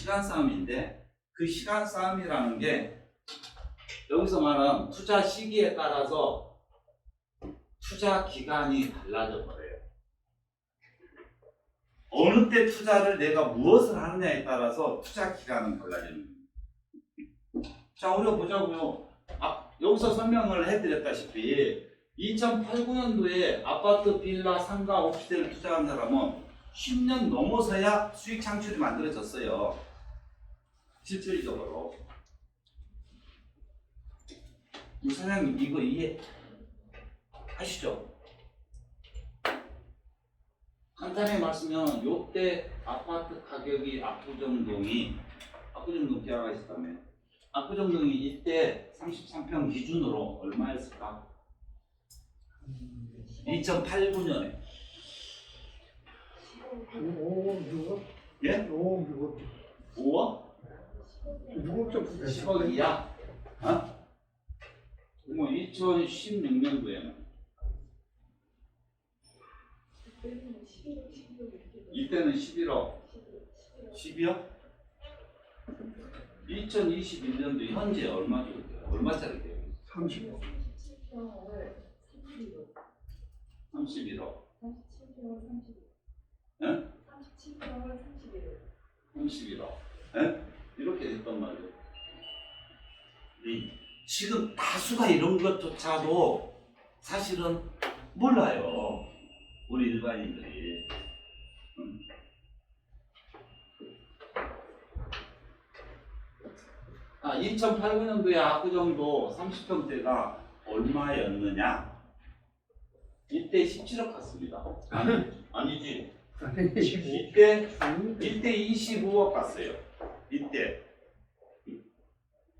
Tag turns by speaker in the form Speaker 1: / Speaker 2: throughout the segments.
Speaker 1: 시간 싸움인데 그 시간 싸움이라는 게 여기서 말하는 투자 시기에 따라서 투자 기간이 달라져 버려요. 어느 때 투자를 내가 무엇을 하느냐에 따라서 투자 기간은 달라지는 거예요. 자, 우리가 보자고요. 아, 여기서 설명을 해드렸다시피 2008, 9년도에 아파트, 빌라, 상가, 오피스텔 투자한 사람은 10년 넘어서야 수익 창출이 만들어졌어요. 실질적으로. 우리 사장님 이거 이해 하시죠? 간단히 말씀하면 요때 아파트 가격이 압구정동이 압구정동 계약하셨다며 압구정동이 이때 33평 기준으로 얼마였을까? 2008, 9년에
Speaker 2: 5억 6억?
Speaker 1: 예?
Speaker 2: 5억 6억
Speaker 1: 5억?
Speaker 2: 6억 정도
Speaker 1: 10억 이야? 어? 뭐 2016년도에는 이때는 11억 12억? 2021년도 현재 얼마 정도 돼요? 얼마짜리 돼요?
Speaker 2: 30억
Speaker 1: 31억 31억 예? 이렇게 됐단 말이에요 이, 지금 다수가 이런 것조차도 사실은 몰라요 우리 일반인들이 음. 아, 2008, 9년도에 압구정도 30평대가 얼마였느냐? 이때 17억 갔습니다. 아니, 아니지.
Speaker 2: 아니
Speaker 1: 이때 이때 25억 갔어요. 이때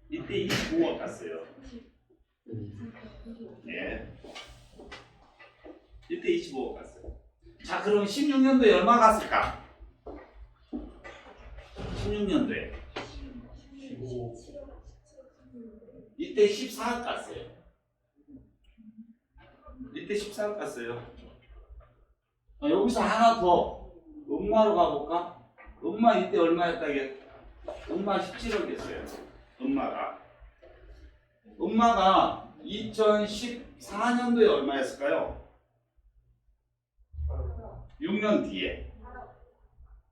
Speaker 1: 이때 25억 갔어요. 예. 이때 25억 갔어요. 자, 그럼 16년도에 얼마 갔을까? 16년도에 이때 14억 갔어요. 이때 14억 갔어요. 어, 여기서 하나 더 음마로 가볼까? 음마 이때 얼마였다게? 음마 17억이었어요. 음마가. 음마가 2014년도에 얼마였을까요? 6년 뒤에.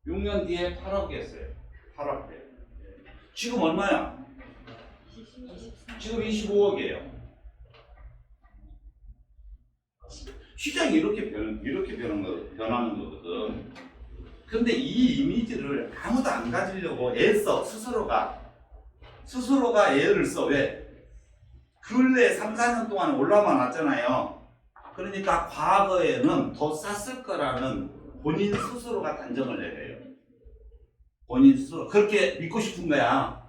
Speaker 1: 6년 뒤에 8억이었어요. 8억. 지금 얼마야? 지금 25억이에요. 시장이 이렇게 변 이렇게 변하는 거거든. 근데 이 이미지를 아무도 안 가지려고 애써 스스로가 스스로가 애를 써 왜? 근래 3, 4년 동안 올라만 왔잖아요. 그러니까 과거에는 더 쌌을 거라는 본인 스스로가 단정을 내려요. 본인 스스로 그렇게 믿고 싶은 거야.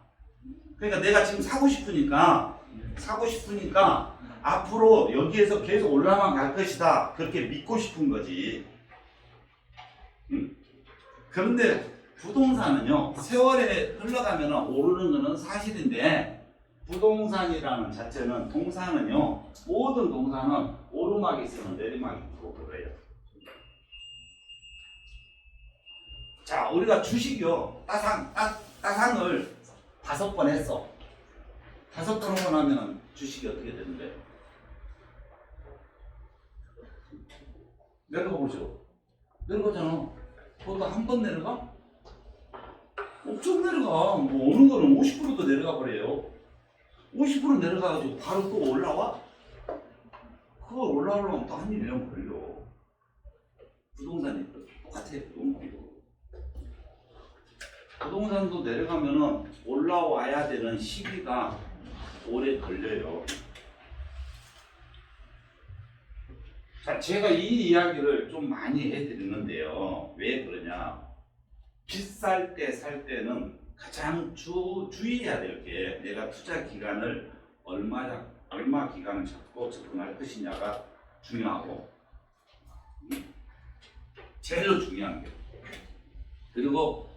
Speaker 1: 그러니까 내가 지금 사고 싶으니까 사고 싶으니까 앞으로 여기에서 계속 올라만 갈 것이다. 그렇게 믿고 싶은 거지. 음. 그런데 부동산은요, 세월에 흘러가면 오르는 거는 사실인데, 부동산이라는 자체는, 동산은요, 모든 동산은 오르막이 있으면 내리막이 있고 그래요. 자, 우리가 주식이요, 따상, 따, 따상을 다섯 번 했어. 다섯 번 하고 나면 주식이 어떻게 되는데? 내려가 보죠. 내려가잖아. 그것도 한번 내려가? 엄청 내려가. 뭐 어느 거는 50%도 내려가 버려요. 50% 내려가가지고 바로 또 올라와? 그거 올라오려면 또 한 1년 걸려. 부동산이 똑같아요. 부동산도. 내려가면은 올라와야 되는 시기가 오래 걸려요. 자, 제가 이 이야기를 좀 많이 해드리는데요. 왜 그러냐? 비쌀 때 살 때는 가장 주, 주의해야 될 게 내가 투자 기간을 얼마, 얼마 기간을 잡고 접근할 것이냐가 중요하고, 음, 제일 중요한 게. 그리고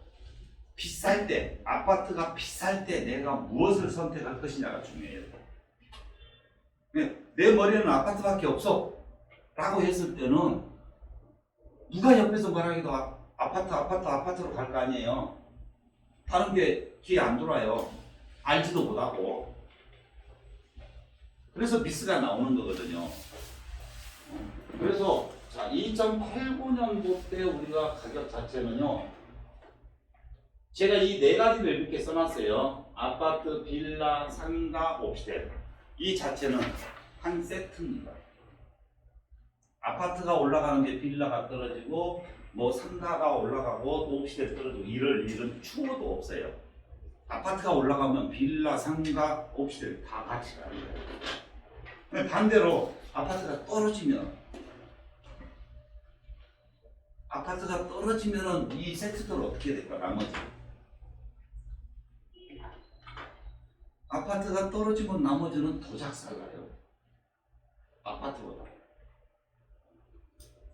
Speaker 1: 비쌀 때, 아파트가 비쌀 때 내가 무엇을 선택할 것이냐가 중요해요. 네, 내 머리에는 아파트밖에 없어. 라고 했을 때는 누가 옆에서 말하기도 아- 아파트 아파트 아파트로 갈 거 아니에요. 다른 게 귀에 안 돌아요. 알지도 못하고. 그래서 미스가 나오는 거거든요. 그래서 자 2089년도 때 우리가 가격 자체는요. 제가 이 네 가지를 이렇게 써놨어요. 아파트, 빌라, 상가, 옵시텔. 이 자체는 한 세트입니다. 아파트가 올라가는 게 빌라가 떨어지고 뭐 상가가 올라가고 또 옵시텔 떨어지고 이럴 일은 추호도 없어요. 아파트가 올라가면 빌라, 상가, 옵시텔 다 같이 가는 거예요. 반대로 아파트가 떨어지면 아파트가 떨어지면은 이 세트들 어떻게 될까 나머지 아파트가 떨어지면 나머지는 더 작살 나요. 아파트보다.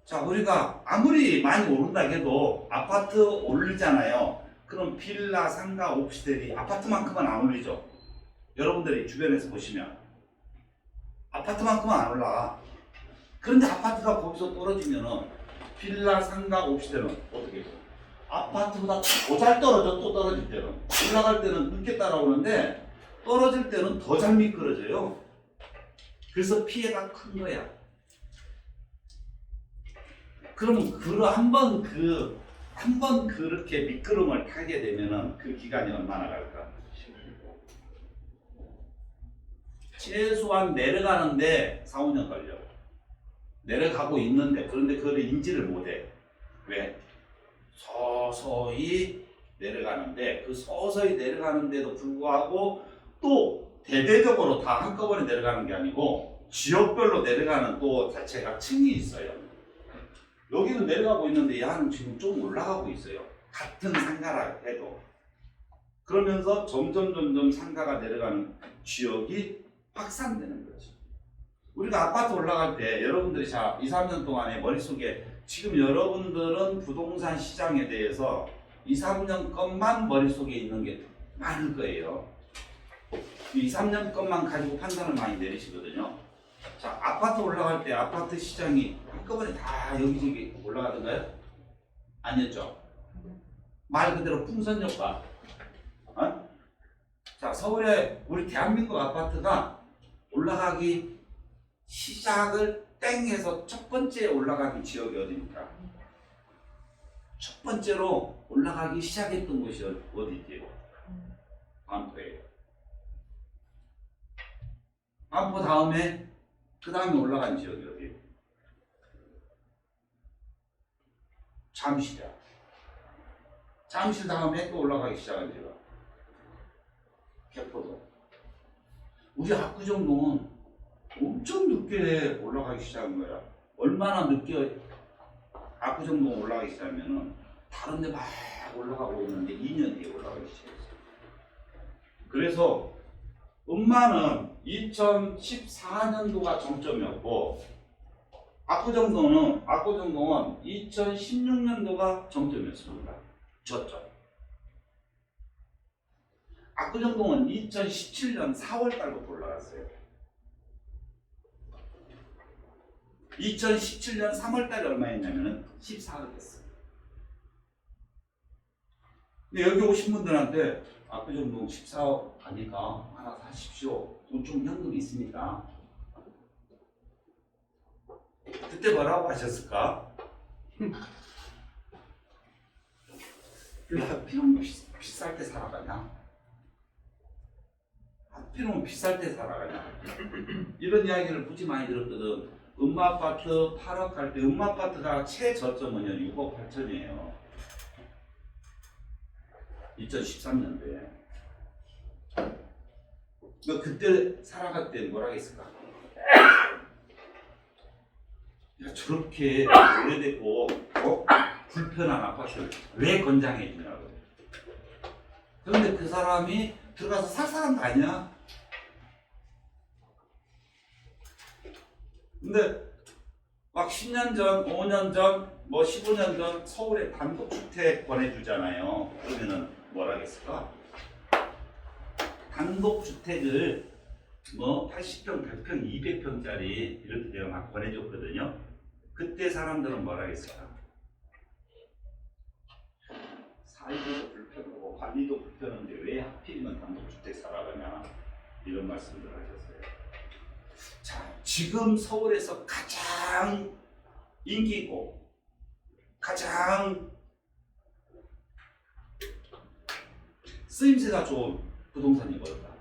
Speaker 1: 자, 우리가 아무리 많이 오른다 해도 아파트 오르잖아요. 그럼 빌라, 상가, 옵시텔이 아파트만큼은 안 올리죠. 여러분들이 주변에서 보시면 아파트만큼은 안 올라. 그런데 아파트가 거기서 떨어지면은 빌라, 상가, 옵시텔은 어떻게 돼요? 아파트보다 더잘 떨어져 또 떨어질 때는 올라갈 때는 늦게 따라오는데 떨어질 때는 더 잘 미끄러져요. 그래서 피해가 큰 거야. 그럼 그한번 그 한 번 그렇게 미끄럼을 타게 되면은 그 기간이 얼마나 갈까? 최소한 내려가는데 4, 5년 걸려. 내려가고 있는데 그런데 그걸 인지를 못해. 왜? 서서히 내려가는데 그 서서히 내려가는데도 불구하고 또 대대적으로 다 한꺼번에 내려가는 게 아니고 지역별로 내려가는 또 자체가 층이 있어요. 여기는 내려가고 있는데 얘는 지금 좀 올라가고 있어요. 같은 상가라 해도. 그러면서 점점 점점 상가가 내려가는 지역이 확산되는 거죠. 우리가 아파트 올라갈 때 여러분들이 자 2, 3년 동안에 머릿속에 지금 여러분들은 부동산 시장에 대해서 2, 3년 것만 머릿속에 있는 게 많을 거예요. 2, 3년 것만 가지고 판단을 많이 내리시거든요. 자, 아파트 올라갈 때 아파트 시장이 한꺼번에 다 여기저기 올라가던가요? 아니었죠? 말 그대로 풍선 효과. 어? 자, 서울에 우리 대한민국 아파트가 올라가기 시작을 땡해서 첫 번째 올라가기 지역이 어디입니까? 첫 번째로 올라가기 시작했던 곳이 어디지요? 반포예요. 반포 다음에 그 다음에 올라간 지역이 어디예요? 잠실이야. 잠실 다음에 또 올라가기 시작한 지가 개포도. 우리 압구정동은 엄청 늦게 올라가기 시작한 거야. 얼마나 늦게 압구정동 올라가기 시작하면은 다른 데 막 올라가고 있는데 2년 뒤에 올라가기 시작했어. 그래서 음마는 2014년도가 정점이었고 압구정동은 압구정동은 2016년도가 정점이었습니다. 저점. 압구정동은 2017년 4월 달부터 올라갔어요. 2017년 3월 달에 얼마였냐면은 14억이었어요. 근데 여기 오신 분들한테 압구정동 14억 가니까 하나 사십시오. 돈좀 현금이 있습니다. 그때 뭐라고 하셨을까? 왜 하필이면 비- 비쌀 때 살아가냐? 하필이면 비쌀 때 살아가냐? 이런 이야기를 무지 많이 들었거든. 음마 아파트 8억 할 때 음마 아파트가 최저점은요 6억 8천이에요. 2013년도에. 너 그때 살아갈 때 뭐라 했을까? 야 저렇게 오래됐고 어? 불편한 아파트를 왜 건장해 주냐고. 그런데 그 사람이 들어가서 살 사람도 아니야. 근데 막 10년 전, 5년 전, 뭐 15년 전 서울에 단독주택 권해주잖아요. 그러면은 뭐라 했을까? 단독주택을 뭐 80평, 100평, 200평짜리 이렇게 내가 막 권해줬거든요. 그때 사람들은 뭐라 했을까? 살기도 불편하고 관리도 불편한데 왜 하필이면 단독주택 살아가냐 이런 말씀들 하셨어요. 자, 지금 서울에서 가장 인기 있고 가장 쓰임새가 좋은 부동산이 어디다?